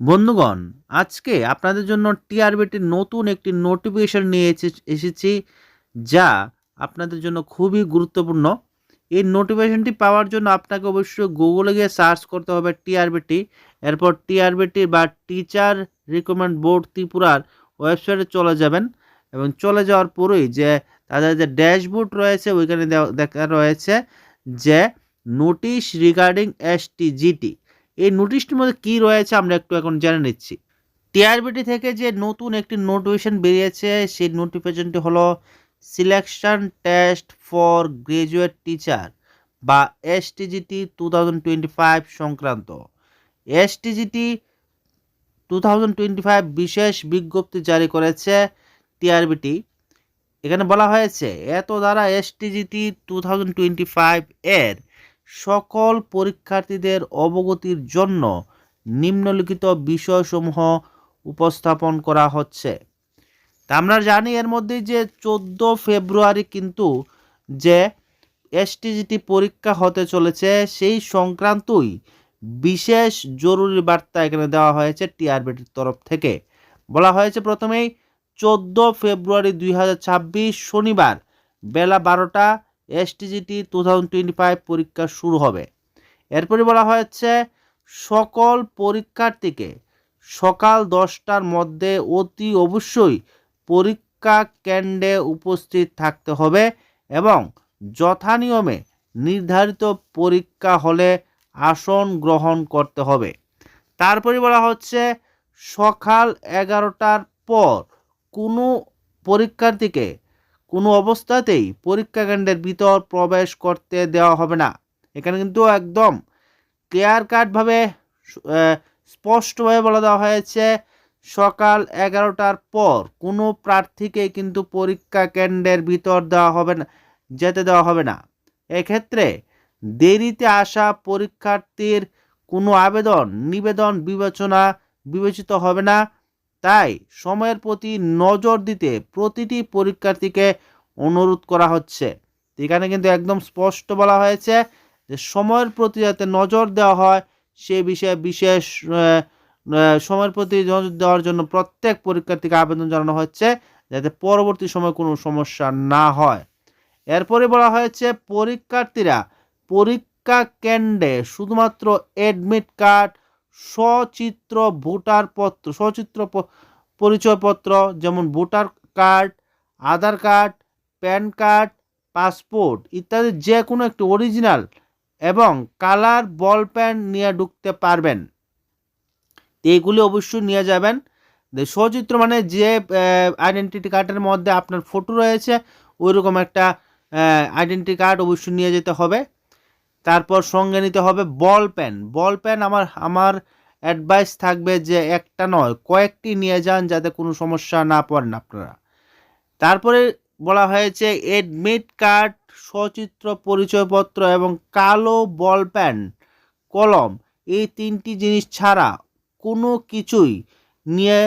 বন্ধুগণ, আজকে আপনাদের জন্য টিআরবিটির নতুন একটি নোটিফিকেশন নিয়ে এসে- এসেছি যা আপনাদের জন্য খুবই গুরুত্বপূর্ণ। এই নোটিফিকেশনটি পাওয়ার জন্য আপনাকে অবশ্যই গুগলে গিয়ে সার্চ করতে হবে টিআরবিটি। এরপর টিআরবিটি বা টিচার রিকমেন্ড বোর্ড ত্রিপুরার ওয়েবসাইটে চলে যাবেন এবং চলে যাওয়ার পরেই যে তাদের যে ড্যাশবোর্ড রয়েছে, ওইখানে দেখা রয়েছে যে নোটিশ রিগার্ডিং এসটিজিটি এই নোটিশটির মধ্যে কী রয়েছে আমরা একটু এখন জেনে নিচ্ছি। টিআরবিটি থেকে যে নতুন একটি নোটিফিকেশন বেরিয়েছে, সেই নোটিফিকেশনটি হলো selection test for graduate teacher বা STGT two thousand twenty five সংক্রান্ত। STGT two thousand twenty five বিশেষ বিজ্ঞপ্তি জারি করেছে টিআরবিটি এখানে বলা হয়েছে, এত দ্বারা STGT two thousand twenty five এর সকল পরীক্ষার্থীদের অবগতির জন্য নিম্নলিখিত বিষয়সমূহ উপস্থাপন করা হচ্ছে। তা আমরা জানি এর মধ্যে যে চোদ্দ ফেব্রুয়ারি কিন্তু যে এসটিজিটি পরীক্ষা হতে চলেছে, সেই সংক্রান্তই বিশেষ জরুরি বার্তা এখানে দেওয়া হয়েছে টিআরবিটির তরফ থেকে। বলা হয়েছে প্রথমেই চোদ্দ ফেব্রুয়ারি দুই হাজার ছাব্বিশ শনিবার বেলা বারোটা এসটিজিটি টু থাউজেন্ড টোয়েন্টি পরীক্ষা শুরু হবে। এরপরে বলা হয়েছে, সকল পরীক্ষার্থীকে সকাল দশটার মধ্যে অতি অবশ্যই পরীক্ষা কেন্দ্রে উপস্থিত থাকতে হবে এবং যথানিয়মে নির্ধারিত পরীক্ষা হলে আসন গ্রহণ করতে হবে। তারপরে বলা হচ্ছে, সকাল এগারোটার পর কোনো পরীক্ষার্থীকে কোনো অবস্থাতেই পরীক্ষা কেন্দ্রের ভিতর প্রবেশ করতে দেওয়া হবে না। এখানে কিন্তু একদম ক্লিয়ার কাটভাবে স্পষ্টভাবে বলে দেওয়া হয়েছে, সকাল এগারোটার পর কোনো প্রার্থীকে কিন্তু পরীক্ষা কেন্দ্রের ভিতর দেওয়া হবে না, যেতে দেওয়া হবে না। এক্ষেত্রে দেরিতে আসা পরীক্ষার্থীর কোনো আবেদন, নিবেদন, বিবেচনা বিবেচিত হবে না। তাই সময়ের প্রতি নজর দিতে প্রতিটি পরীক্ষার্থীকে অনুরোধ করা হচ্ছে। এখানে কিন্তু একদম স্পষ্ট বলা হয়েছে যে সময়ের প্রতি যাতে নজর দেওয়া হয়, সে বিষয়ে বিশেষ সময়ের প্রতি নজর দেওয়ার জন্য প্রত্যেক পরীক্ষার্থীকে আবেদন জানানো হচ্ছে যাতে পরবর্তী সময় কোনো সমস্যা না হয়। এরপরে বলা হয়েছে পরীক্ষার্থীরা পরীক্ষা কেন্দ্রে শুধুমাত্র অ্যাডমিট কার্ড সচিত্র ভোটার পত্র, সচিত্র পরিচয়পত্র যেমন voter card, Aadhaar card, PAN card, passport ইত্যাদি যে কোনো একটি অরিজিনাল এবং কালার বল পেন নিয়ে ঢুকতে পারবেন। এইগুলি অবশ্যই নিয়ে যাবেন। সচিত্র মানে যে আইডেন্টিটি কার্ডের মধ্যে আপনার ফটো রয়েছে, ওইরকম একটা আইডেন্টি কার্ড অবশ্যই নিয়ে যেতে হবে। তারপর সঙ্গে নিতে হবে বল পেন। বল পেন আমার আমার অ্যাডভাইস থাকবে যে একটা নয়, কয়েকটি নিয়ে যান যাতে কোনো সমস্যা না পড়েন আপনারা। তারপরে বলা হয়েছে এডমিট কার্ড সচিত্র, পরিচয়পত্র এবং কালো বল পেন, কলম, এই তিনটি জিনিস ছাড়া কোনো কিছুই নিয়ে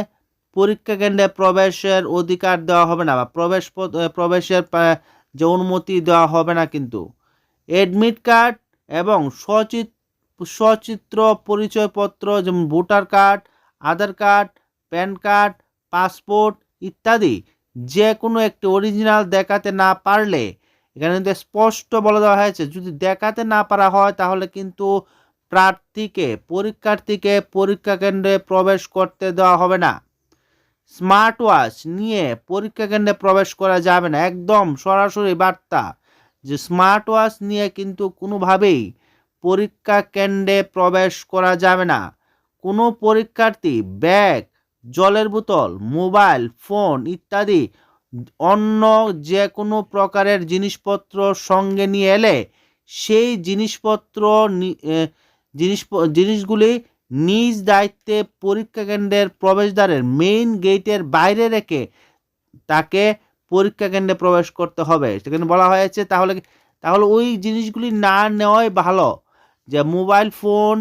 পরীক্ষা কেন্দ্রে প্রবেশের অধিকার দেওয়া হবে না বা প্রবেশ প্রবেশের যে অনুমতি দেওয়া হবে না কিন্তু। এডমিট কার্ড এবং সচিত, সচিত্র পরিচয়পত্র যেমন voter card, Aadhaar card, PAN card, passport ইত্যাদি যে কোনো একটি অরিজিনাল দেখাতে না পারলে, এখানে কিন্তু স্পষ্ট বলে দেওয়া হয়েছে, যদি দেখাতে না পারা হয় তাহলে কিন্তু প্রার্থীকে, পরীক্ষার্থীকে পরীক্ষা কেন্দ্রে প্রবেশ করতে দেওয়া হবে না। স্মার্ট ওয়াচ নিয়ে পরীক্ষা কেন্দ্রে প্রবেশ করা যাবে না, একদম সরাসরি বার্তা যে স্মার্ট ওয়াচ নিয়ে কিন্তু কোনোভাবেই পরীক্ষা কেন্দ্রে প্রবেশ করা যাবে না। কোনো পরীক্ষার্থী ব্যাগ, জলের বোতল, মোবাইল, ফোন ইত্যাদি অন্য যে কোনো প্রকারের জিনিসপত্র সঙ্গে নিয়ে এলে সেই জিনিসপত্র জিনিস জিনিসগুলি নিজ দায়িত্বে পরীক্ষা কেন্দ্রের প্রবেশদ্বারের মেইন গেটের বাইরে রেখে তাকে পরীক্ষা কেন্দ্রে প্রবেশ করতে হবে। সেখানে বলা হয়েছে তাহলে তাহলে ওই জিনিসগুলি না নেওয়াই ভালো। যে মোবাইল ফোন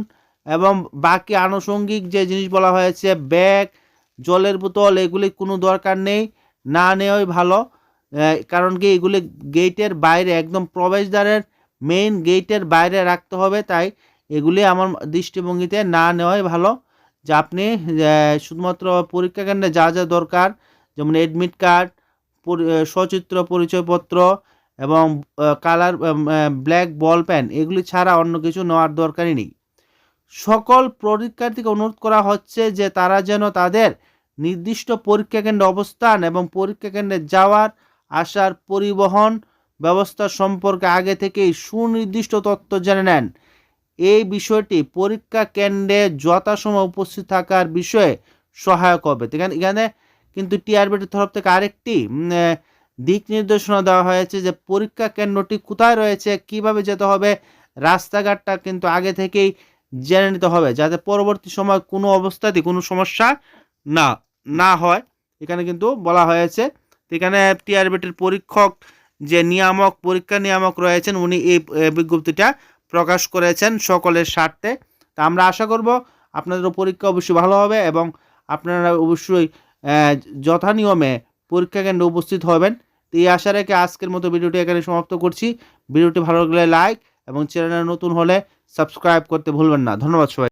এবং বাকি আনুষঙ্গিক যে জিনিস বলা হয়েছে, ব্যাগ, জলের বোতল, এগুলি কোনো দরকার নেই। না নেওয়াই ভালো। কারণ কি এগুলি গেটের বাইরে, একদম প্রবেশদ্বারের মেইন গেটের বাইরে রাখতে হবে। তাই এগুলি আমার দৃষ্টিভঙ্গিতে না নেওয়াই ভালো। যে আপনি শুধুমাত্র পরীক্ষা কেন্দ্রে যা যা দরকার, যেমন এডমিট কার্ড সচিত্র পরিচয়পত্র এবং কালার ব্ল্যাক বল পেন এগুলি ছাড়া অন্য কিছু নেওয়ার দরকারই নেই। সকল পরীক্ষার্থীকে অনুরোধ করা হচ্ছে যে তারা যেন তাদের নির্দিষ্ট পরীক্ষা কেন্দ্রে অবস্থান এবং পরীক্ষা কেন্দ্রে যাওয়ার আসার পরিবহন ব্যবস্থা সম্পর্কে আগে থেকেই সুনির্দিষ্ট তথ্য জেনে নেন। এই বিষয়টি পরীক্ষা কেন্দ্রে যথাসময় উপস্থিত থাকার বিষয়ে সহায়ক হবে। এখানে কিন্তু টিআরবিটির তরফ থেকে আরেকটি দিক নির্দেশনা দেওয়া হয়েছে যে পরীক্ষা কেন্দ্রটি কোথায় রয়েছে, কীভাবে যেতে হবে, রাস্তাঘাটটা কিন্তু আগে থেকেই জেনে নিতে হবে যাতে পরবর্তী সময় কোনো অবস্থাতেই কোনো সমস্যা না না হয়। এখানে কিন্তু বলা হয়েছে, এখানে টিআরবিটির পরীক্ষক যে নিয়ামক, পরীক্ষা নিয়ামক রয়েছেন, উনি এই বিজ্ঞপ্তিটা প্রকাশ করেছেন সকলের স্বার্থে। তা আমরা আশা করব আপনাদের পরীক্ষা অবশ্যই ভালো হবে এবং আপনারা অবশ্যই যথানিয়মে পরীক্ষা কেন্দ্রে উপস্থিত হবেন। তো এই আশা রেখে আজকের মতো ভিডিওটি এখানে সমাপ্ত করছি। ভিডিওটি ভালো লাগলে লাইক এবং চ্যানেলে নতুন হলে সাবস্ক্রাইব করতে ভুলবেন না। ধন্যবাদ সবাই